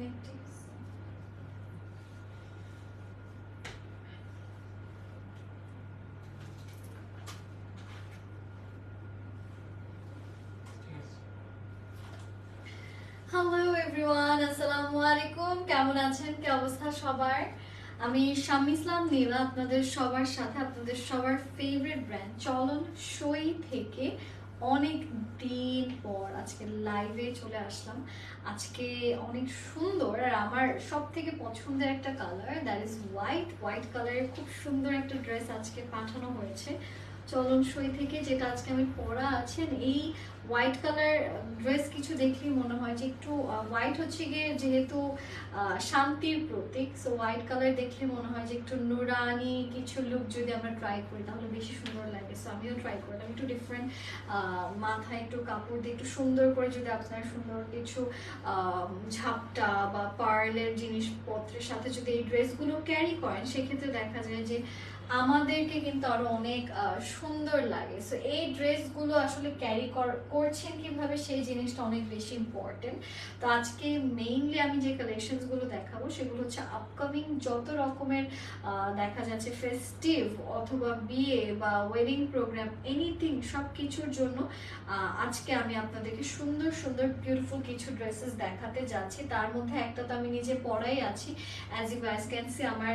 নেকটা hello everyone আসসালামু আলাইকুম কেমন আছেন? কি অবস্থা সবার? আমি শামি ইসলাম নীলা, আপনাদের সবার সাথে, আপনাদের সবার ফেভারিট ব্র্যান্ড চলন সই থেকে অনেক দিন পর আজকে লাইভে চলে আসলাম। আজকে অনেক সুন্দর আর আমার সব থেকে পছন্দের একটা colour that is white white কালারের খুব সুন্দর একটা ড্রেস আজকে পাঠানো হয়েছে। চলন সই থেকে যেটা আজকে আমি পরা আছেন, এই হোয়াইট কালার ড্রেস কিছু দেখলেই মনে হয় যে একটু হোয়াইট হচ্ছে গিয়ে যেহেতু শান্তির প্রতীক সো হোয়াইট কালার দেখলে মনে হয় যে একটু নুরানি কিছু লুক যদি আমরা ট্রাই করি, তাহলে বেশি সুন্দর লাগে। সো আমিও ট্রাই করলাম, একটু ডিফারেন্ট মাথায় একটু কাপড় দিয়ে একটু সুন্দর করে যদি আপনারা সুন্দর কিছু ঝাপটা বা পার্লের জিনিসপত্রের সাথে যদি এই ড্রেসগুলো ক্যারি করেন, সেক্ষেত্রে দেখা যায় যে আমাদেরকে কিন্তু আরও অনেক সুন্দর লাগে। সো এই ড্রেসগুলো আসলে ক্যারি করছেন কীভাবে সেই জিনিসটা অনেক বেশি ইম্পর্টেন্ট তো আজকে মেইনলি আমি যে কালেকশনসগুলো দেখাবো, সেগুলো হচ্ছে আপকামিং যত রকমের দেখা যাচ্ছে ফেস্টিভ অথবা বিয়ে বা ওয়েডিং প্রোগ্রাম এনিথিং সব কিছুর জন্য আজকে আমি আপনাদেরকে সুন্দর সুন্দর বিউটিফুল কিছু ড্রেসেস দেখাতে যাচ্ছি। তার মধ্যে একটা তো আমি নিজে পরাই আছি। অ্যাজ ইউ ক্যান সি আমার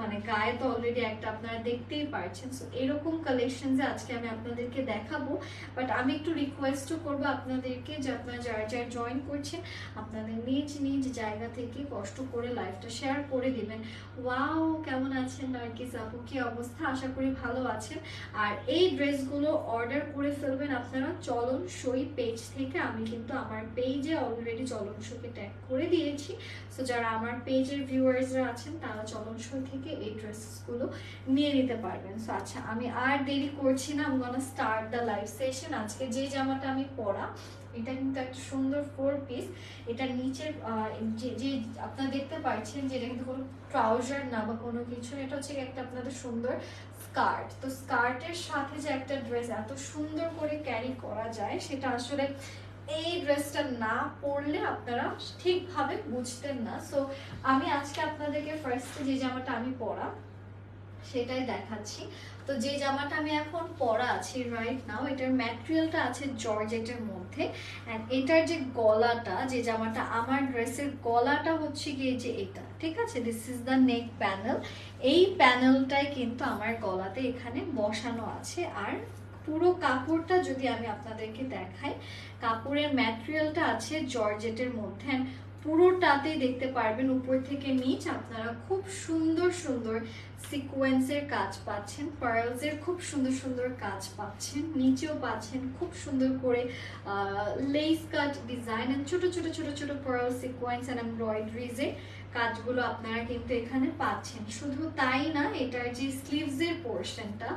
মানে গায়ে তো অলরেডি একটা আপনারা দেখতেই পারছেন। সো এরকম কালেকশনস আজকে আমি আপনাদেরকে দেখাবো। বাট আমি একটু রিকোয়েস্টও করব আপনাদেরকে যে আপনারা যারা যারা জয়েন করছেন, আপনাদের নিজ নিজ জায়গা থেকে কষ্ট করে লাইফটা শেয়ার করে দিবেন। ওয়াও কেমন আছেন নার্কিস আপু? কি অবস্থা? আশা করি ভালো আছেন। আর এই ড্রেসগুলো অর্ডার করে ফেলবেন আপনারা চলন সই পেজ থেকে। আমি কিন্তু আমার পেজে অলরেডি চলন সইকে ট্যাগ করে দিয়েছি। সো যারা আমার পেজের ভিউয়ার্সরা আছেন, তারা চলন সই থেকে এই ড্রেসগুলো নিয়ে নিতে পারবেন। সো আচ্ছা আমি আর দেরি করছি না আমি gonna start the live session আজকে যে জামাটা আমি পরা, এটা কিন্তু একটা সুন্দর ফোর পিস এটা নিচের যে আপনারা দেখতে পাচ্ছেন যে এটা কিন্তু কোনো ট্রাউজার না বা কোনো কিছু, এটা হচ্ছে একটা আপনাদের সুন্দর স্কার্ট তো স্কার্টের সাথে যে একটা ড্রেস এত সুন্দর করে ক্যারি করা যায়, সেটা আসলে এই ড্রেসটা না পরলে আপনারা ঠিকভাবে বুঝতেন না। সো আমি আজকে আপনাদেরকে ফার্স্টে যে জামাটা আমি পরা, সেটাই দেখাচ্ছি। তো যে জামাটা আমি এখন পরা আছি রাইট নাও এটার ম্যাটেরিয়ালটা আছে জর্জেটের মধ্যে। অ্যান্ড এটার যে গলাটা, যে জামাটা আমার ড্রেসের গলাটা হচ্ছে গিয়ে যে এটা, ঠিক আছে? This is the neck panel এই প্যানেলটাই কিন্তু আমার গলাতে এখানে বসানো আছে। আর পুরো কাপড়টা যদি আমি আপনাদেরকে দেখাই, কাপড়ের ম্যাটেরিয়ালটা আছে জর্জেটের মধ্যে পুরোটাতেই দেখতে পারবেন উপর থেকে নিচ আপনারা খুব সুন্দর সুন্দর সিকোয়েন্সের কাজ পাচ্ছেন পার্লসের খুব সুন্দর সুন্দর কাজ পাচ্ছেন, নিচেও পাচ্ছেন, খুব সুন্দর করে লেস কাট ডিজাইন এন্ড ছোট ছোট ছোট ছোট পার্ল সিকোয়েন্স এন্ড এমব্রয়ডারিজের কাজগুলো আপনারা কিন্তু এখানে পাচ্ছেন। শুধু তাই না, এটার যে স্লিভসের পোর্শনটা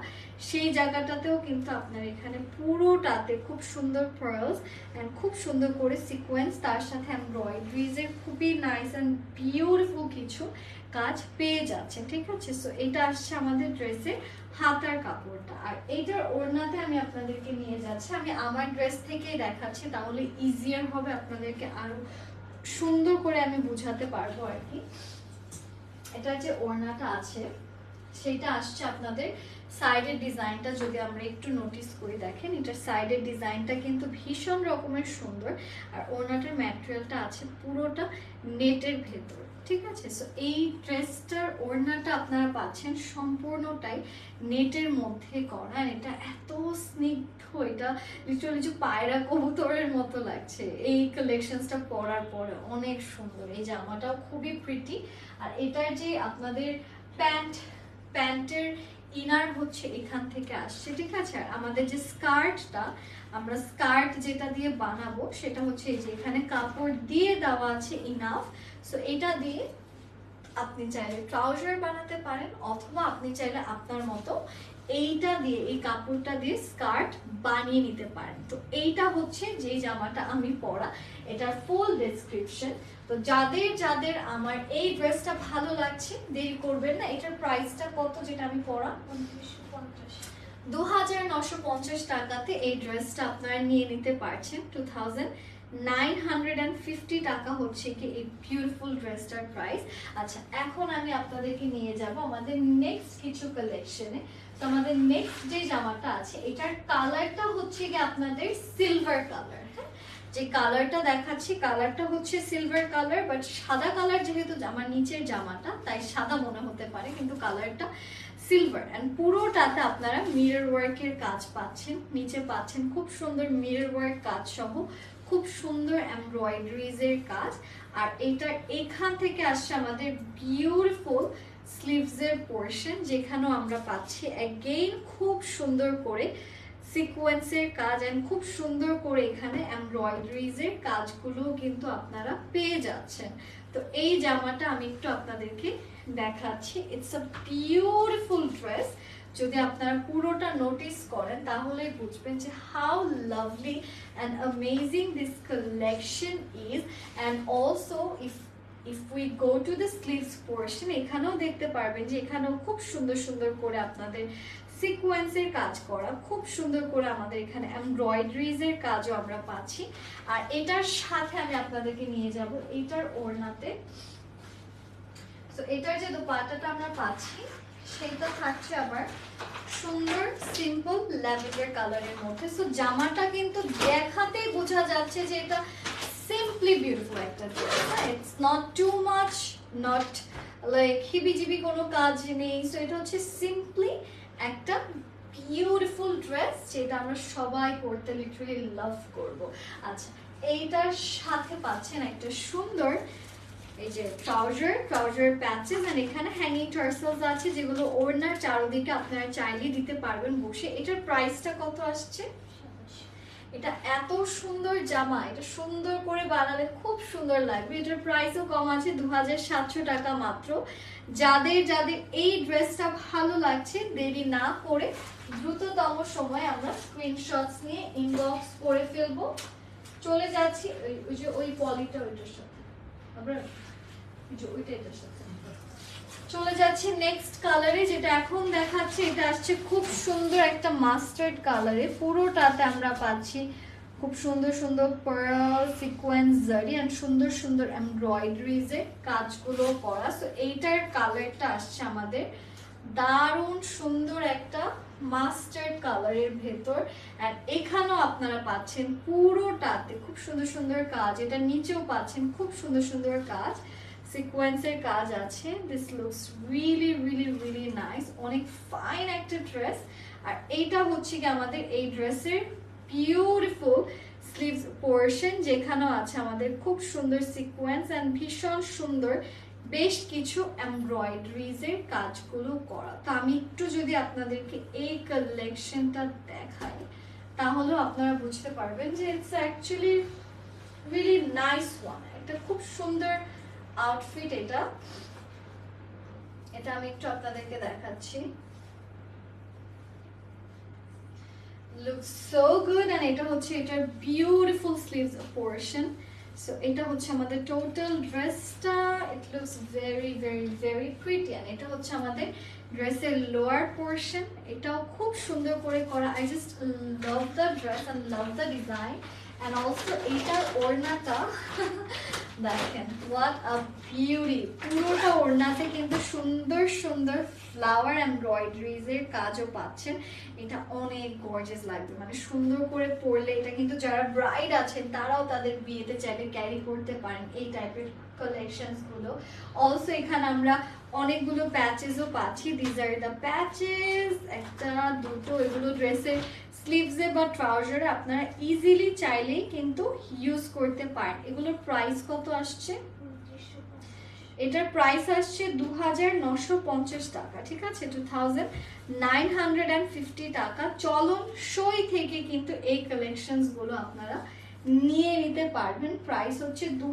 সেই জায়গাটাতেও কিন্তু আপনার এখানে পুরোটাতে খুব সুন্দর পার্লস অ্যান্ড খুব সুন্দর করে সিকোয়েন্স তার সাথে এমব্রয়ডারিজের খুবই নাইস অ্যান্ড বিউটিফুল কিছু কাজ পেয়ে যাচ্ছেন, ঠিক আছে? সো এটা আসছে আমাদের ড্রেসের হাতার কাপড়টা। আর এইটার ওড়নাতে আমি আপনাদেরকে নিয়ে যাচ্ছি। আমি আমার ড্রেস থেকেই দেখাচ্ছি, তাহলে ইজিয়ার হবে আপনাদেরকে আরও সুন্দর করে আমি বুঝাতে পারব আর কি। এটা যে ওড়নাটা আছে, সেইটা আসছে আপনাদের সাইডের ডিজাইনটা যদি আমরা একটু নোটিস করি দেখেন এটার সাইডের ডিজাইনটা কিন্তু ভীষণ রকমের সুন্দর। আর ওড়নাটার ম্যাটেরিয়ালটা আছে পুরোটা নেটের ভেতর, ঠিক আছে? সো এই ড্রেসটার ওড়নাটা আপনারা পাচ্ছেন সম্পূর্ণটাই নেটের মধ্যে করা। এটা এত স্নিগ্ধ এটা লিটারালি যে পায়রা কবুতরের মতো লাগছে। এই কালেকশনসটা পরার পরে অনেক সুন্দর। এই জামাটাও খুবই প্রিটি আর এটার যে আপনাদের প্যান্ট প্যান্টের ইনার হচ্ছে এখান থেকে আসছে, ঠিক আছে? আর আমাদের যে স্কার্টটা আমরা স্কার্ট যেটা দিয়ে বানাবো, সেটা হচ্ছে এই যে এখানে কাপড় দিয়ে দেওয়া আছে ইনাফ সো এটা দিয়ে আপনি চাইলে ট্রাউজার বানাতে পারেন, অথবা আপনি চাইলে আপনার মতো এইটা দিয়ে এই কাপড়টা দিয়ে স্কার্ট বানিয়ে নিতে পারেন। তো এইটা হচ্ছে যে জামাটা আমি পরা এটার ফুল ডেসক্রিপশন তো যাদের যাদের আমার এই ড্রেসটা ভালো লাগছে দেরি করবেন না। এটার প্রাইসটা কত যেটা আমি পরা? দু হাজার নশো পঞ্চাশ টাকাতে এই ড্রেসটা আপনারা নিয়ে নিতে পারছেন। Two thousand nine hundred and fifty টাকা হচ্ছে কি এই বিউটিফুল ড্রেসটার প্রাইস আচ্ছা এখন আমি আপনাদেরকে নিয়ে যাব আমাদের নেক্সট কিছু কালেকশনে তো আমাদের নেক্সট যে জামাটা আছে, এটার কালারটা হচ্ছে কি আপনাদের সিলভার কালার হ্যাঁ? যে কালারটা দেখাচ্ছি কালারটা হচ্ছে সিলভার কালার বাট সাদা কালার যেহেতু আমার নিচের জামাটা, তাই সাদা মনে হতে পারে, কিন্তু কালারটা সিলভার অ্যান্ড পুরোটাতে আপনারা মিরর ওয়ার্কের কাজ পাচ্ছেন, নিচে পাচ্ছেন খুব সুন্দর মিরর ওয়ার্ক কাজ সহ খুব সুন্দর এমব্রয়ডারিজ এর কাজ। আর এটার এখান থেকে আসছে আমাদের বিউটিফুল স্লিভস এর পোর্শন যেখানেও আমরা পাচ্ছি। অ্যাগেইন খুব সুন্দর করে সিকোয়েন্সের কাজ এন্ড খুব সুন্দর করে এখানে এমব্রয়ডারিজ এর কাজগুলো কিন্তু আপনারা পেয়ে যাচ্ছেন। তো এই জামাটা আমি একটু আপনাদেরকে দেখাচ্ছি। ইটস আ বিউটিফুল ড্রেস যদি আপনারা পুরোটা নোটিস করেন, তাহলে বুঝবেন যে how lovely and amazing this collection is and also if if we go to the sleeves portion এখানেও দেখতে পারবেন যে এখানেও খুব সুন্দর সুন্দর করে আপনাদের সিকোয়েন্সের কাজ করা, খুব সুন্দর করে আমাদের এখানে এমব্রয়ডারিজ এর কাজও আমরা পাচ্ছি। আর এটার সাথে আমি আপনাদেরকে নিয়ে যাব, এটার ওড়নাতে। তো এটার যে দোপাট্টাটা আমরা পাচ্ছি সেটা থাকছে আবার সুন্দর সিম্পল ল্যাভেন্ডার কালারের মধ্যে। সো জামাটা কিন্তু দেখাতেই বোঝা যাচ্ছে যে এটা সিম্পলি বিউটিফুল একটা dress it's not too much not like হিবিজিবি কোনো কাজ নেই। সো এটা হচ্ছে সিম্পলি একটা বিউটিফুল ড্রেস যেটা আমরা সবাই পরতে লিটারালি লাভ করব। আচ্ছা এইটার সাথে পাচ্ছেন একটা সুন্দর এই যে ট্রাউজার ট্রাউজার প্যাচেস আর এখানে হ্যাঙ্গিং টার্সেলস আছে যেগুলো ওড়নার চারদিকে আপনারা চাইলে দিতে পারবেন বসে। এটার প্রাইসটা কত আসছে? এটা এত সুন্দর জামা, এটা সুন্দর করে বানালে খুব সুন্দর লাগবে। এটার প্রাইসও কম আছে দু হাজার সাতশো টাকা মাত্র। যাদের যাদের এই ড্রেসটা ভালো লাগছে, দেরি না করে দ্রুততম সময় আমরা স্ক্রিনশটস নিয়ে ইনবক্স করে ফেলব। চলে যাচ্ছি ওই- যে ওই পলিটা ওইটার সাথে। আমরা ওই যে ওইটা এটার সাথে। চলে যাচ্ছি নেক্সট কালারে যেটা এখন দেখাচ্ছে, এটা আসছে খুব সুন্দর একটা মাস্টার্ড কালারে পুরোটাতে আমরা পাচ্ছি খুব সুন্দর সুন্দর পার্ল সিকোয়েন্স জারি এন্ড সুন্দর সুন্দর এমব্রয়ডারিজ কাজগুলো করা। সো এইটার কালারটা আসছে আমাদের দারুণ সুন্দর একটা মাস্টার্ড কালারের ভেতর। আর এখানেও আপনারা পাচ্ছেন পুরোটাতে খুব সুন্দর সুন্দর কাজ। এটা নিচেও পাচ্ছেন খুব সুন্দর সুন্দর কাজ। সিকোয়েন্সের কাজ আছে। This looks really really really nice অনেক ফাইন একটা ড্রেস আর এইটা হচ্ছে কি আমাদের এই ড্রেসের বিউটিফুল স্লিভস পোর্শন যেখানেও আছে আমাদের খুব সুন্দর সিকোয়েন্স অ্যান্ড ভীষণ সুন্দর বেশ কিছু এমব্রয়ডারিজ এর কাজগুলো করা। তো আমি একটু যদি আপনাদেরকে এই কালেকশনটা দেখাই তাহলে আপনারা বুঝতে পারবেন যে it's actually really nice one একটা খুব সুন্দর আউটফিট এটা। এটা আমি একটু আপনাদেরকে দেখাচ্ছি। এটা পোর্শন সো এটা হচ্ছে আমাদের টোটাল ড্রেসটা লোয়ার পোর্শন এটাও খুব সুন্দর করে করা। I just love the dress and love the design and also এইটার ওড়নাটা দেখেন হোয়াট আ বিউটি পুরোটা ওড়নাতে কিন্তু সুন্দর সুন্দর ফ্লাওয়ার এমব্রয়ডারিজ এর কাজও পাচ্ছেন। এটা অনেক গর্জিয়াস লাগবে। মানে সুন্দর করে পরলে এটা কিন্তু যারা ব্রাইড আছেন, তারাও তাদের বিয়েতে চাইলে ক্যারি করতে পারেন এই টাইপের কালেকশনসগুলো। অলসো এখানে আমরা অনেকগুলো প্যাচেসও পাচ্ছি। দিজ আর দ্য প্যাচেস একটা, দুটো, এগুলো ড্রেসের স্লিভসে বা ট্রাউজারে আপনারা ইজিলি চাইলেই কিন্তু ইউজ করতে পারেন। এগুলোর প্রাইস কত আসছে? এটার প্রাইস আসছে দু টাকা, ঠিক আছে? টু টাকা। চলন সই থেকে কিন্তু এই কালেকশনসগুলো আপনারা নিয়ে নিতে পারবেন। প্রাইস হচ্ছে দু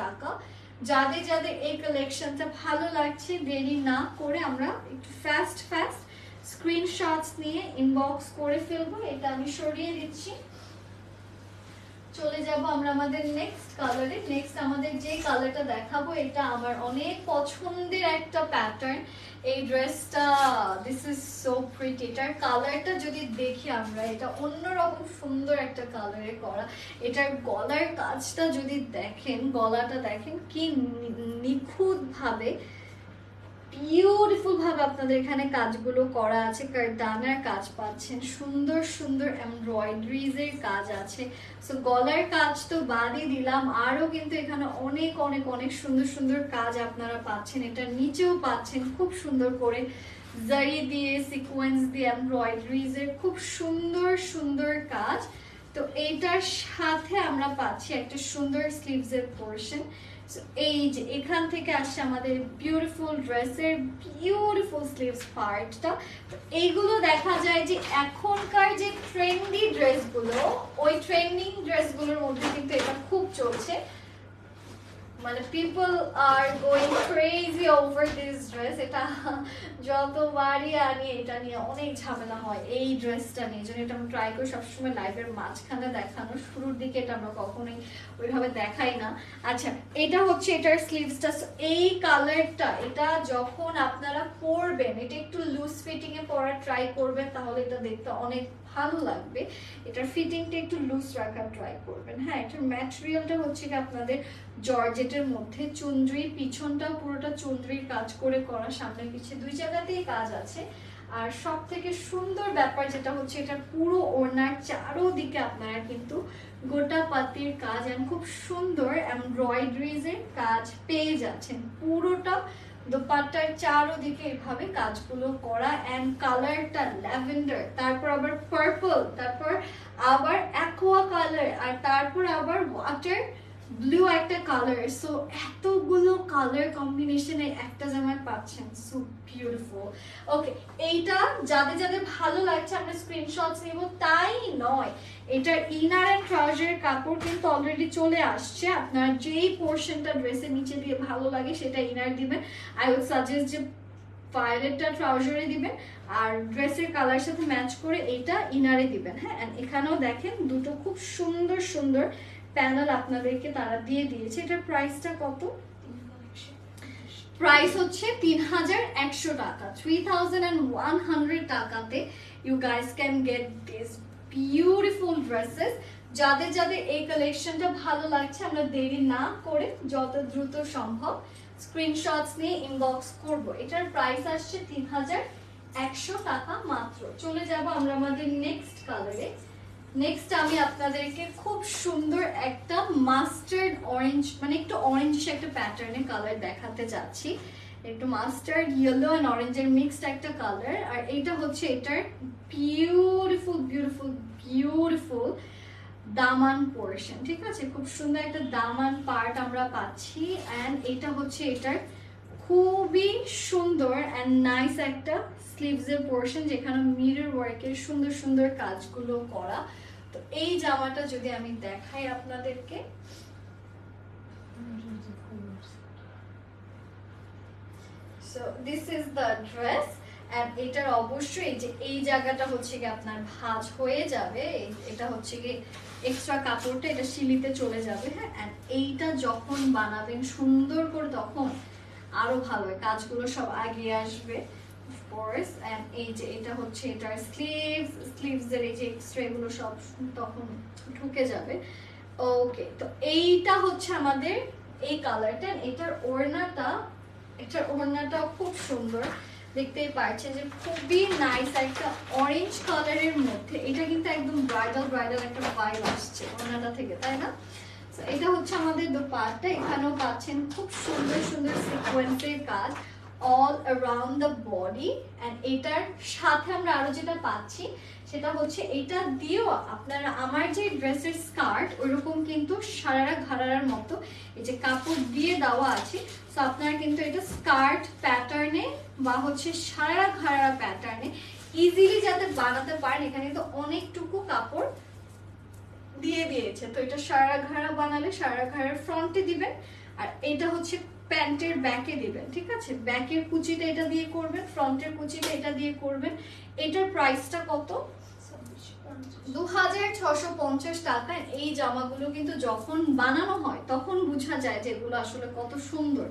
টাকা। যাদের যাদের এই কালেকশনটা ভালো লাগছে, দেরি না করে আমরা একটু ফাস্ট ফাস্ট স্ক্রিনশটস নিয়ে ইনবক্স করে ফেলব, এটা আমি সরিয়ে দিচ্ছি। চলে যাব আমরা আমাদের নেক্সট কালারে নেক্সট আমাদের যে কালারটা দেখাবো, এটা আমার অনেক পছন্দের একটা প্যাটার্ন এই ড্রেসটা দিস ইজ সো প্রিটি এটার কালারটা যদি দেখি আমরা, এটা অন্যরকম সুন্দর একটা কালারে করা। এটার গলার কাজটা যদি দেখেন, গলাটা দেখেন, কি নিখুঁতভাবে ভাবে বিউটিফুল ভাবে আপনাদের এখানে কাজগুলো করা আছে কারদানার কাজ পাচ্ছেন, সুন্দর সুন্দর এমব্রয়ডারিজ এর কাজ আছে। সো গলার কাজ তো বাদই দিলাম আরও কিন্তু এখানে অনেক অনেক অনেক সুন্দর সুন্দর কাজ আপনারা পাচ্ছেন। এটা নিচেও পাচ্ছেন, খুব সুন্দর করে। জারি দিয়ে সিকোয়েন্স দিয়ে এমব্রয়ডারিজ এর খুব সুন্দর সুন্দর কাজ। তো এইটার সাথে আমরা পাচ্ছি একটা সুন্দর স্লিভস এর পোর্শন এই যে এখান থেকে আসছে আমাদের বিউটিফুল ড্রেসের বিউটিফুল স্লিভস পার্টটা এইগুলো দেখা যায় যে এখনকার যে ট্রেন্ডি ড্রেসগুলো ওই ট্রেন্ডিং ড্রেসগুলোর মধ্যে কিন্তু এটা খুব চলছে। মানে people are going crazy over this dress এটা যতবারই আনি, এটা নিয়ে অনেক ঝামেলা হয় এই ড্রেসটা নিয়ে। জন্য এটা ট্রাই করি সবসময় লাইভের মাঝখানে দেখানো। শুরুর দিকে এটা আমরা কখনোই ওইভাবে দেখাই না। আচ্ছা এটা হচ্ছে এটার স্লিভসটা এই কালারটা এটা যখন আপনারা পরবেন, এটা একটু লুজ ফিটিং এ পরা ট্রাই করবেন, তাহলে এটা দেখতে অনেক ভালো লাগবে। এটার ফিটিংটা একটু লুজ রাখার ট্রাই করবেন। হ্যাঁ এটার ম্যাটেরিয়ালটা হচ্ছে কি আপনাদের জর্জেটের মধ্যে। চুন্দ্রি পিছনটাও পুরোটা চুন্দ্রির কাজ করে করা, সামনে পিছে দুই জায়গাতেই কাজ আছে। আর সব থেকে সুন্দর ব্যাপার যেটা হচ্ছে, এটা পুরো ওনার চারোদিকে আপনারা কিন্তু গোটা পাতির কাজ এন্ড খুব সুন্দর এমব্রয়ডারিজ এর কাজ পেয়ে যাচ্ছেন। পুরোটা দোপাট্টার চারোদিকে এভাবে কাজগুলো করা অ্যান্ড কালারটা ল্যাভেন্ডার তারপর আবার পার্পল তারপর আবার অ্যাকোয়া কালার আর তারপর আবার ওয়াটার ব্লু একটা কালার সো এতগুলো কালার কম্বিনেশনে একটা জামায় পাচ্ছেন। সো বিউটিফুল ওকে এইটা যাদের যাদের ভালো লাগছে, আমরা স্ক্রিনশটস নিব। তাই নয় এটার ইনার এন্ড ট্রাউজার কাপড় কিন্তু অলরেডি চলে আসছে। আপনার যেই পোর্শনটা ড্রেসের নিচে দিয়ে ভালো লাগে, সেটা ইনার দিবেন। আই উড সাজেস্ট যে ভায়োলেটটা ট্রাউজারে দিবেন, আর ড্রেসের কালার সাথে ম্যাচ করে এইটা ইনারে দিবেন হ্যাঁ? এখানেও দেখেন, দুটো খুব সুন্দর সুন্দর প্যানেল আপনাদেরকে তারা দিয়ে দিয়েছে। এটার প্রাইসটা কত? প্রাইস হচ্ছে তিন হাজার একশো টাকা। Three thousand and one hundred টাকাতে you guys can get this beautiful dresses যাদের যাদের এই কালেকশনটা ভালো লাগছে, আমরা দেরি না করে যত দ্রুত সম্ভব স্ক্রিনশটস নিয়ে ইনবক্স করব। এটার প্রাইস আসছে তিন হাজার একশো টাকা মাত্র। চলে যাব আমরা আমাদের নেক্সট কালারে নেক্সট আমি আপনাদেরকে খুব সুন্দর একটা মাস্টার্ড অরেঞ্জ মানে একটু অরেঞ্জ একটা প্যাটার্নের কালার দেখাতে যাচ্ছি। একটু মাস্টার্ড ইয়েলো অ্যান্ড অরেঞ্জের মিক্সড একটা কালার আর এইটা হচ্ছে এটার বিউটিফুল বিউটিফুল বিউটিফুল দামান পোর্শন ঠিক আছে? খুব সুন্দর একটা দামান পার্ট আমরা পাচ্ছি। অ্যান্ড এটা হচ্ছে এটার খুবই সুন্দর অ্যান্ড নাইস একটা স্লিভসের পোর্শন যেখানে মিরর ওয়ার্কের সুন্দর সুন্দর কাজগুলো করা। তো এই জামাটা যদি আমি দেখাই আপনাদেরকে। So this is the dress and এটার অবশ্যই যে এই জায়গাটা হচ্ছে কি আপনার ভাঁজ হয়ে যাবে। এটা হচ্ছে কি এক্সট্রা কাপড়টা এটা শিলিতে চলে যাবে হ্যাঁ? অ্যান্ড এইটা যখন বানাবেন সুন্দর করে তখন আরও ভালো হয়। কাজগুলো সব আগিয়ে আসবে। কোর্স এন্ড এই যে এটা হচ্ছে এটার স্লিভস স্লিভস এর এই যে এক্সট্রা এগুলো সব তখন ঢুকে যাবে। ওকে তো এইটা হচ্ছে আমাদের এই কালারটা এটার ওড়নাটা এটার ওড়নাটা খুব সুন্দর। দেখতেই পাচ্ছেন যে খুবই নাইস একটা অরেঞ্জ কালারের মধ্যে। এটা কিন্তু একদম ব্রাইডাল ব্রাইডাল একটা ভাইব আসছে ওড়নাটা থেকে, তাই না? এটা হচ্ছে আমাদের দোপাট্টা। এখানেও পাচ্ছেন খুব সুন্দর সুন্দর সিকোয়েন্সের কাজ। All around the body and এটার সাথে আমরা আরও যেটা পাচ্ছি, সেটা হচ্ছে এটা দিয়েও আপনারা আমার যে ড্রেসের স্কার্ট ওইরকম কিন্তু সারারা ঘাড়ার মতো এই যে কাপড় দিয়ে দেওয়া আছে তো আপনারা কিন্তু এটা স্কার্ট প্যাটার্নে বা হচ্ছে সারারা ঘাড়ারা প্যাটার্নে ইজিলি যাতে বানাতে পারেন, এখানে কিন্তু অনেকটুকু কাপড় দিয়ে দিয়েছে। তো এটা সারা ঘাড়া বানালে সারা ঘাড়ার ফ্রন্টে দিবেন আর এটা হচ্ছে প্যান্টের ব্যাকে দিবেন, ঠিক আছে? ব্যাকের কুচিটা এটা দিয়ে করবেন, ফ্রন্টের কুচিটা এটা দিয়ে করবেন। এটার প্রাইসটা কত? দু হাজার ছশো পঞ্চাশ টাকায় এই জামাগুলো কিন্তু যখন বানানো হয়, তখন বোঝা যায় যে এগুলো আসলে কত সুন্দর।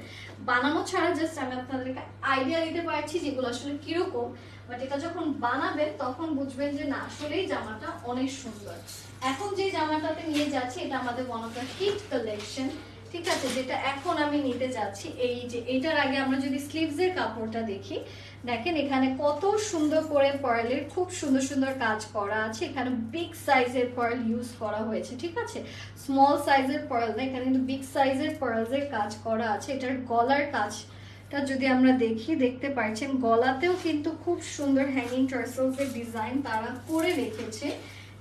বানানো ছাড়া জাস্ট আমি আপনাদেরকে আইডিয়া দিতে পারছি যেগুলো আসলে কীরকম। বাট এটা যখন বানাবেন, তখন বুঝবেন যে না, আসলেই জামাটা অনেক সুন্দর। এখন যে জামাটাতে নিয়ে যাচ্ছি, এটা আমাদের one of the hit collection ঠিক আছে, যেটা এখন আমি নিতে যাচ্ছি এই যে এটার আগে আমরা যদি স্লিভস এর কাপড়টা দেখি, দেখেন এখানে কত সুন্দর করে পার্লের খুব সুন্দর সুন্দর কাজ করা আছে। এখানে বিগ সাইজের পার্ল ইউজ করা হয়েছে, ঠিক আছে? স্মল সাইজের পার্ল না, এখানে কিন্তু বিগ সাইজের পার্লসের কাজ করা আছে। এটার গলার কাজটা যদি আমরা দেখি, দেখতে পাচ্ছেন গলাতেও কিন্তু খুব সুন্দর হ্যাঙ্গিং টার্সেলসের ডিজাইন তারা করে রেখেছে।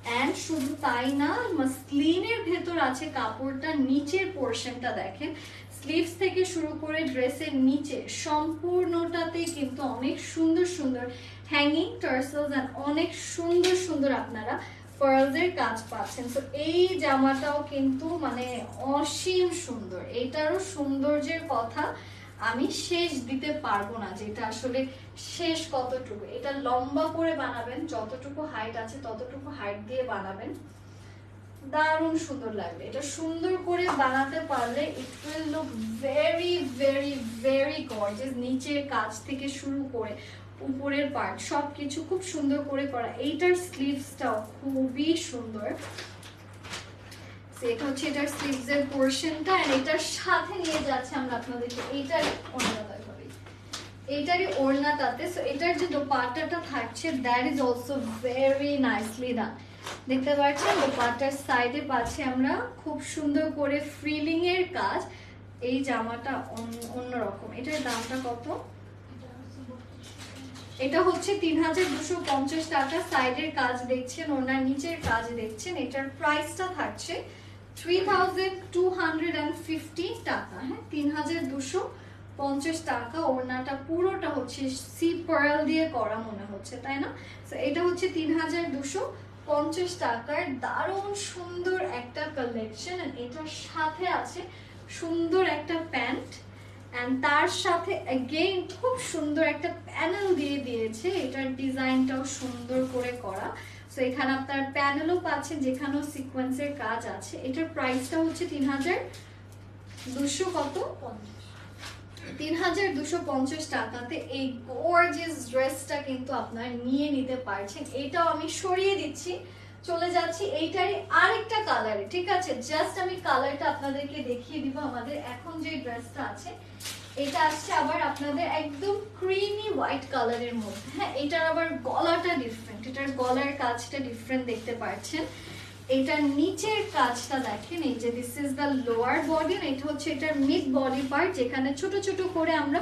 অ্যান্ড শুধু তাই না মাসলিনের ভেতর আছে কাপড়টা, নিচের পোর্শনটা দেখেন। স্লিভস থেকে শুরু করে ড্রেসের নিচে সম্পূর্ণটাতে কিন্তু অনেক সুন্দর সুন্দর হ্যাঙ্গিং টার্সেলস অ্যান্ড অনেক সুন্দর সুন্দর আপনারা পার্লসের কাজ পাচ্ছেন। তো এই জামাটাও কিন্তু মানে অসীম সুন্দর। এটারও সৌন্দর্যের কথা আমি শেষ দিতে পারব না যেটা আসলে শেষ কতটুকু। এটা লম্বা করে বানাবেন, যতটুকু হাইট আছে ততটুকু হাইট দিয়ে বানাবেন। দারুণ সুন্দর লাগবে। এটা সুন্দর করে বানাতে পারলে it will look very very very gorgeous নিচের কাজ থেকে শুরু করে উপরের পার্ট সবকিছু খুব সুন্দর করে করা। এইটার স্লিভসটাও খুবই সুন্দর। সাইডে খুব সুন্দর করে ফ্রিলিং এর কাজ। এই জামাটা অন্য- অন্যরকম। এটার দামটা কত? এটা হচ্ছে তিন হাজার দুশো পঞ্চাশ টাকা। সাইডের কাজ দেখছেন ওনার নিচের কাজ দেখছেন। এটার প্রাইসটা থাকছে three thousand two hundred and fifty টাকা হ্যাঁ তিন হাজার দুশো পঞ্চাশ টাকা ওড়নাটা পুরোটা হচ্ছে সি দিয়ে করা হচ্ছে টাকার দারুণ সুন্দর একটা কালেকশন এটার সাথে আছে সুন্দর একটা প্যান্ট অ্যান্ড তার সাথে খুব সুন্দর একটা প্যানেল দিয়ে দিয়েছে, এটার ডিজাইনটাও সুন্দর করে করা। সো এখানে আপনার প্যানেলও পাচ্ছেন যেখানেও সিকোয়েন্সের কাজ আছে। এটার প্রাইসটা হচ্ছে তিন হাজার দুশো কত? তিন হাজার দুশো পঞ্চাশ টাকাতে এই গর্জিয়াস ড্রেসটা কিন্তু আপনার নিয়ে নিতে পারছেন। এটাও আমি সরিয়ে দিচ্ছি। চলে যাচ্ছি এইটারই আরেকটা কালারে ঠিক আছে? জাস্ট আমি কালারটা আপনাদেরকে দেখিয়ে দিব। আমাদের এখন যে ড্রেসটা আছে এটা আসছে আবার আপনাদের একদম ক্রিমি হোয়াইট কালারের মধ্যে। হ্যাঁ এটার আবার গলাটা ডিফারেন্ট এটার গলার কাজটা ডিফারেন্ট দেখতে পাচ্ছেন। এটার নিচের কাজটা দেখেন, এই যে this is the lower body এটা হচ্ছে এটার মিড বডি পার্ট যেখানে ছোট ছোট করে আমরা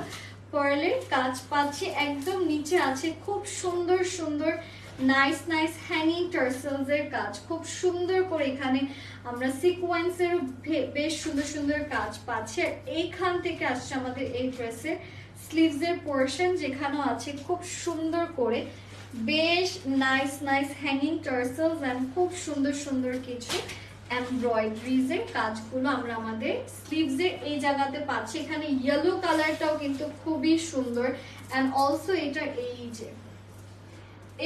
পার্লের কাজ পাচ্ছি। একদম নিচে আছে, খুব সুন্দর সুন্দর নাইস নাইস হ্যাঙ্গিং টার্সেলস এর কাজ। খুব সুন্দর করে এখানে আমরা সিকোয়েন্সের বেশ সুন্দর সুন্দর কাজ পাচ্ছি। আর এইখান থেকে আসছে আমাদের এই ড্রেসের স্লিভস এর পোর্শন যেখানেও আছে। খুব সুন্দর করে বেশ nice nice hanging tassels and খুব সুন্দর সুন্দর কিছু এমব্রয়ডারিজ এর কাজগুলো আমরা আমাদের স্লিভস এর এই জায়গাতে পাচ্ছি। এখানে ইয়েলো কালারটাও কিন্তু খুবই সুন্দর। অ্যান্ড অলসো এটা এই যে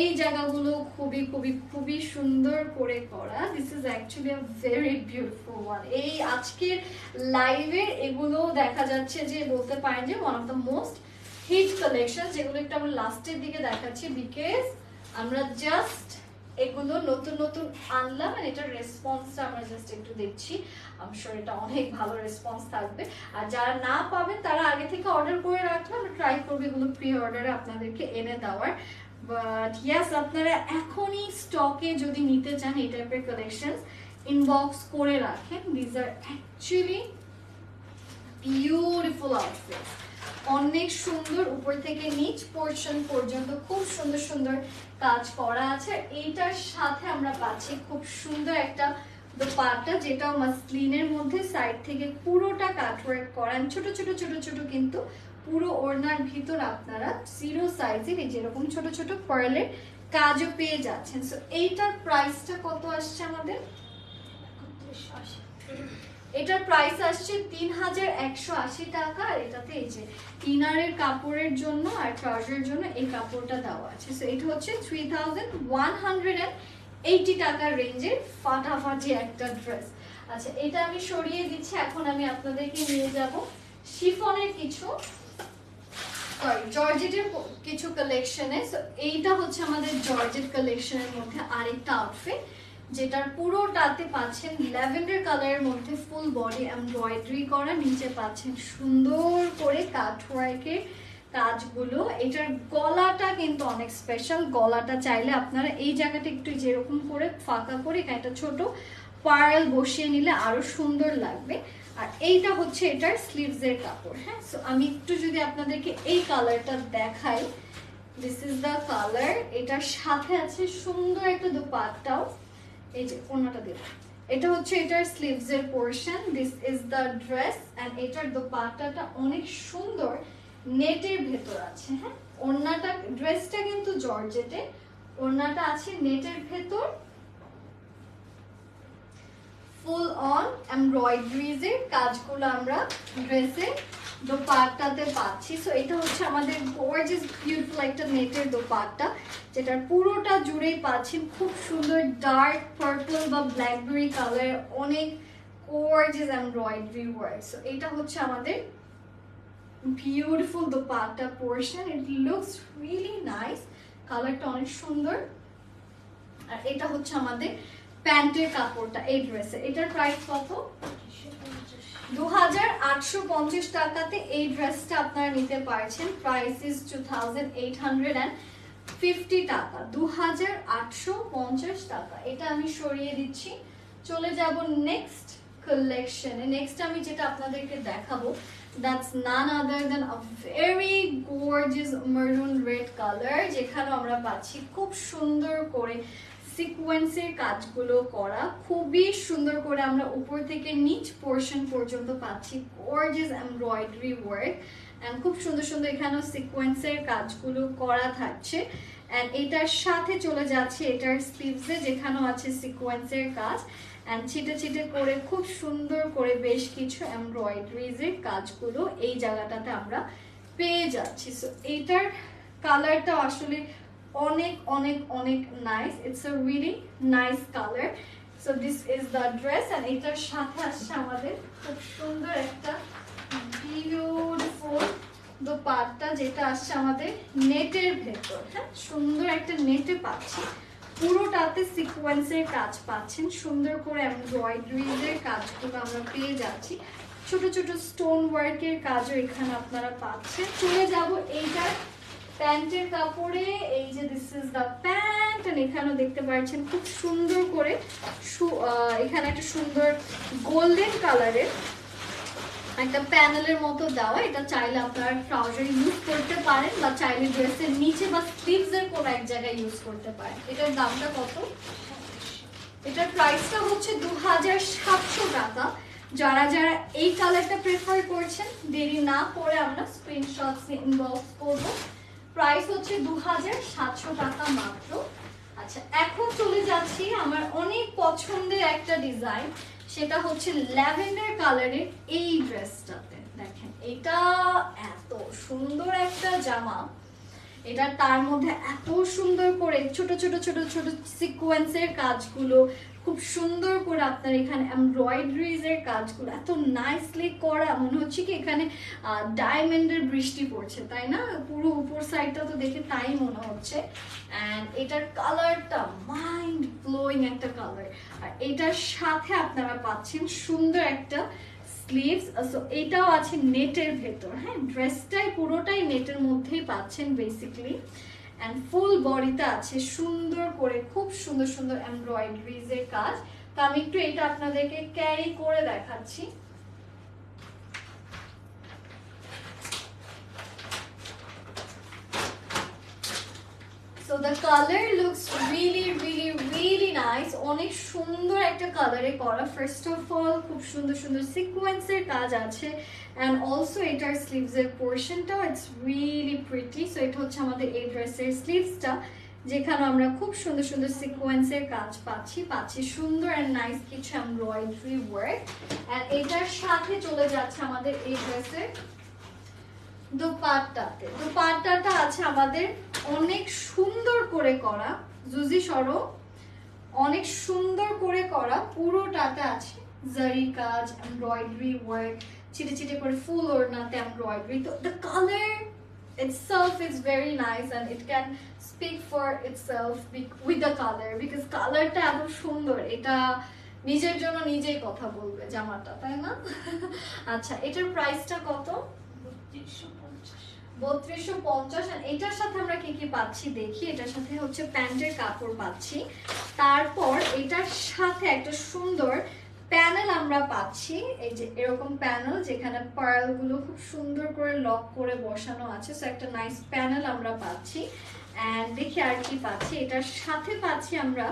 এই জায়গাগুলো খুবই খুবই খুবই সুন্দর করে করা। This is actually a very beautiful one এই আজকের লাইভে এগুলো দেখা যাচ্ছে যে বলতে পারেন যে one of the most hit collection যেগুলো একটু আমরা লাস্টের দিকে দেখাচ্ছি বিকজ আমরা জাস্ট এগুলো নতুন নতুন আনলাম আর এটার রেসপন্সটা আমরা জাস্ট একটু দেখছি। আমি এটা অনেক ভালো রেসপন্স থাকবে। আর যারা না পাবেন, তারা আগে থেকে অর্ডার করে রাখলে আমরা ট্রাই করব এগুলো প্রি অর্ডারে আপনাদেরকে এনে দেওয়ার। বাট ইয়াস আপনারা এখনই স্টকে যদি নিতে চান এই টাইপের কালেকশন ইনবক্স করে রাখেন। These are actually beautiful outfit অনেক সুন্দর উপর থেকে নিচ পোর্শন পর্যন্ত খুব সুন্দর সুন্দর কাজ করা আছে। এইটার সাথে আমরা পাচ্ছি খুব সুন্দর একটা দোপাট্টা যেটা মাসলিনের মধ্যে সাইড থেকে পুরোটা কাটওয়ার্ক করান ছোট ছোট ছোট ছোট কিন্তু পুরো ওড়নার ভিতর আপনারা জিরো সাইজের এই যেরকম ছোট ছোট পার্লের কাজও পেয়ে যাচ্ছেন। সো এইটার প্রাইসটা কত আসছে আমাদের? এটার প্রাইস আসছে তিন হাজার একশো আশি টাকা, আর এটাতে এই যে ইনারের কাপড়ের জন্য আর ট্রাউজারের জন্য এই কাপড়টা দেওয়া আছে। সো এটা হচ্ছে three thousand one hundred and eighty টাকার রেঞ্জের ফাটাফাটি একটা ড্রেস আচ্ছা এটা আমি সরিয়ে দিচ্ছি, এখন আমি আপনাদেরকে নিয়ে যাব শিফনের কিছু সরি জর্জেটের কিছু কালেকশনে এইটা হচ্ছে আমাদের জর্জেট কালেকশনের মধ্যে আরেকটা আউটফিট যেটার পুরোটাতে পাচ্ছেন ল্যাভেন্ডার কালারের মধ্যে ফুল বডি এমব্রয়ডারি করা, নিচে পাচ্ছেন সুন্দর করে কাঠওয়ার্কের কাজগুলো। এটার গলাটা কিন্তু অনেক স্পেশাল গলাটা চাইলে আপনারা এই জায়গাটা একটু যেরকম করে ফাঁকা করে একটা ছোট পার্ল বসিয়ে নিলে আরও সুন্দর লাগবে। আর এইটা হচ্ছে এটার স্লিভস এর কাপড় হ্যাঁ? সো আমি একটু যদি আপনাদেরকে এই কালারটা দেখাই দিস ইজ দ্য কালার এটার সাথে আছে সুন্দর একটা দুপাট্টাও। এই যে ওনাটা দেব এটা হচ্ছে এটার স্লিভস এর portion this is the dress and এটার দোপাট্টাটা অনেক সুন্দর নেটের ভেতর আছে হ্যাঁ? ওড়নাটা ড্রেসটা কিন্তু জর্জেটে, ওড়নাটা আছে নেটের ভেতর। ফুল অন এমব্রয়ডারিজ এর কাজগুলো আমরা ড্রেসে দোপাট্টাতে পাচ্ছি। সো এটা হচ্ছে আমাদের গর্জিয়াস বিউটিফুল একটা নেটের দোপাট্টা, যেটার পুরোটা জুড়েই পাচ্ছেন খুব সুন্দর ডার্ক পার্পল বা ব্ল্যাকবেরি কালার অনেক গর্জিয়াস এমব্রয়ডারি ওয়ার্ক সো এটা হচ্ছে আমাদের beautiful dupatta portion it looks really nice কালারটা অনেক সুন্দর। আর এটা হচ্ছে আমাদের প্যান্টের কাপড়টা, এই ড্রেসের এটার প্রাইস কত? দু হাজার আটশো পঞ্চাশ টাকাতে এই ড্রেসটা আপনারা নিতে পারছেন। Price is two thousand eight hundred and fifty টাকা। দু হাজার আটশো পঞ্চাশ টাকা। এটা আমি সরিয়ে দিচ্ছি। চলে যাব নেক্সট কালেকশনে নেক্সট আমি যেটা আপনাদেরকে দেখাবো that's none other than a very gorgeous maroon red colour যেখানে আমরা পাচ্ছি। খুব সুন্দর করে সিকোয়েন্সের কাজগুলো করা খুবই সুন্দর করে আমরা উপর থেকে নিচ পোর্শন পর্যন্ত পাচ্ছি। গর্জিয়াস এমব্রয়ডারি ওয়ার্ক অ্যান্ড খুব সুন্দর সুন্দর এখানেও সিকোয়েন্সের কাজগুলো করা থাকছে। অ্যান্ড এটার সাথে চলে যাচ্ছে এটার স্লিভসে যেখানেও আছে সিকোয়েন্সের কাজ। অ্যান্ড ছিটে ছিটে করে খুব সুন্দর করে বেশ কিছু এমব্রয়ডারিজের কাজগুলো এই জায়গাটাতে আমরা পেয়ে যাচ্ছি। সো এইটার কালারটা আসলে অনেক অনেক অনেক nice it's a really nice colour so this is the dress and এটার সাথে আসছে আমাদের খুব সুন্দর একটা বিউটিফুল দোপাট্টা যেটা আসছে আমাদের নেটের ভেতর। হ্যাঁ সুন্দর একটা নেটে পাচ্ছি। পুরোটাতে সিকোয়েন্সের কাজ পাচ্ছেন। সুন্দর করে এমব্রয়ডারিজের কাজগুলো আমরা পেয়ে যাচ্ছি। ছোট ছোট স্টোন ওয়ার্কের কাজও এখানে আপনারা পাচ্ছেন। চলে যাব এইটার প্যান্টের কাপড়ে, এই যে দিস ইজ দ্য প্যান্ট এখানেও দেখতে পাচ্ছেন খুব সুন্দর করে এখানে একটা সুন্দর গোল্ডেন কালারের একটা প্যানেলের মতো দেওয়া। এটা চাইলে আপনার ট্রাউজার ইউজ করতে পারেন, বা চাইলে ড্রেসের নিচে বা স্লিভস এর কোনো এক জায়গায় ইউজ করতে পারেন। এটার দামটা কত? এটার প্রাইসটা হচ্ছে দু হাজার সাতশো টাকা। যারা যারা এই কালারটা প্রেফার করছেন, দেরি না করে আমরা স্ক্রিনশটস ইনবক্স করব। প্রাইস হচ্ছে দু হাজার সাতশো টাকা মাত্র। আচ্ছা এখন চলে যাচ্ছি আমার অনেক পছন্দের একটা ডিজাইন, সেটা হচ্ছে ল্যাভেন্ডার কালারের এই ড্রেসটাতে। দেখেন, এটা এত সুন্দর একটা জামা। এটা তার মধ্যে এত সুন্দর করে ছোট ছোট ছোট ছোট সিকোয়েন্সের কাজগুলো খুব সুন্দর করে আপনার এখানে এমব্রয়ডারিজ এর কাজগুলো, এত নাইসলি করা, মনে হচ্ছে কি এখানে ডায়মন্ডের বৃষ্টি পড়ছে, তাই না? পুরো উপর সাইডটা তো দেখে তাই মনে হচ্ছে। অ্যান্ড এটার কালারটা মাইন্ড ব্লোয়িং একটা কালার আর এটার সাথে আপনারা পাচ্ছেন সুন্দর একটা স্লিভস সো এটাও আছে নেটের ভেতর হ্যাঁ? ড্রেসটাই পুরোটাই নেটের মধ্যেই পাচ্ছেন বেসিক্যালি অ্যান্ড ফুল বডিতে আছে সুন্দর করে, খুব সুন্দর সুন্দর এমব্রয়ডারিজের কাজ। তো আমি একটু এটা আপনাদেরকে ক্যারি করে দেখাচ্ছি। So the colour looks really really really nice অনেক সুন্দর একটা কালারে করা। ফার্স্ট অফ অল খুব সুন্দর সুন্দর সিকোয়েন্সের কাজ আছে। অ্যান্ড অলসো এটার স্লিভসের পোর্শনটাও ইটস রিয়েলি প্রিটি সো এটা হচ্ছে আমাদের এই ড্রেসের স্লিভসটা যেখানে আমরা খুব সুন্দর সুন্দর সিকোয়েন্সের কাজ পাচ্ছি। পাচ্ছি সুন্দর অ্যান্ড নাইস কিছু এমব্রয়ডারি ওয়ার্ক অ্যান্ড এটার সাথে চলে যাচ্ছে আমাদের এই ড্রেসের দোপাট্টাতে। দোপাট্টাটা আছে আমাদের অনেক সুন্দর করে করা। জুজি সরো, অনেক সুন্দর করে করা। পুরোটাতে আছে জারি কাজ এমব্রয়ডারি ওয়ার্ক চিটে চিটে করে ফুল ওড়নাতে এমব্রয়ডারি তো the colour itself is very nice and it can speak for itself with the color because কালারটা এত সুন্দর। এটা নিজের জন্য নিজেই কথা বলবে জামাটা, তাই না? আচ্ছা এটার প্রাইসটা কত? বত্রিশশো পঞ্চাশ এটার সাথে আমরা কি কি পাচ্ছি দেখি, এটার সাথে হচ্ছে প্যান্টের কাপড় পাচ্ছি। তারপর এটার সাথে একটা সুন্দর প্যানেল আমরা পাচ্ছি, এই যে এরকম প্যানেল যেখানে পার্লগুলো খুব সুন্দর করে লক করে বসানো আছে সো একটা নাইস প্যানেল আমরা পাচ্ছি। অ্যান্ড দেখি আর কি পাচ্ছি, এটার সাথে পাচ্ছি আমরা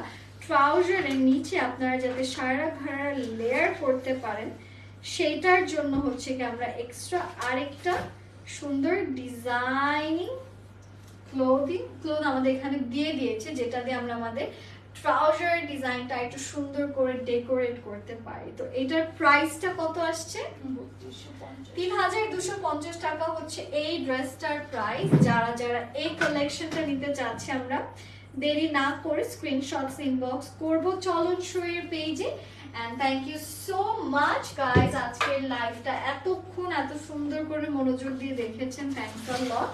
ট্রাউজারের নিচে আপনারা যাতে সারা ভাড়া লেয়ার করতে পারেন, সেইটার জন্য হচ্ছে কি আমরা এক্সট্রা আরেকটা সুন্দর ডিজাইনিং ক্লোদিং ক্লোথ আমাদের এখানে দিয়ে দিয়েছে, যেটা দিয়ে আমরা আমাদের ট্রাউজার ডিজাইনটা একটু সুন্দর করে ডেকোরেট করতে পারি। তো এটার প্রাইসটা কত আসছে? তিন হাজার দুশো পঞ্চাশ টাকা হচ্ছে এই ড্রেসটার প্রাইস যারা যারা এই কালেকশনটা নিতে চাচ্ছে আমরা, দেরি না করে স্ক্রিনশটস ইনবক্স করব। চলন শোয়ের পেজে and thank you so much guys আজকের লাইভটা এতক্ষণ, এত সুন্দর করে মনোযোগ দিয়ে দেখেছেন। Thanks a lot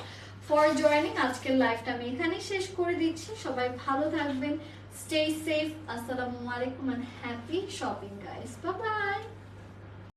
for joining আজকের লাইভটা আমি এখানেই শেষ করে দিচ্ছি। সবাই ভালো থাকবেন। স্টে সেফ আসসালামু আলাইকুম and happy shopping guys bye bye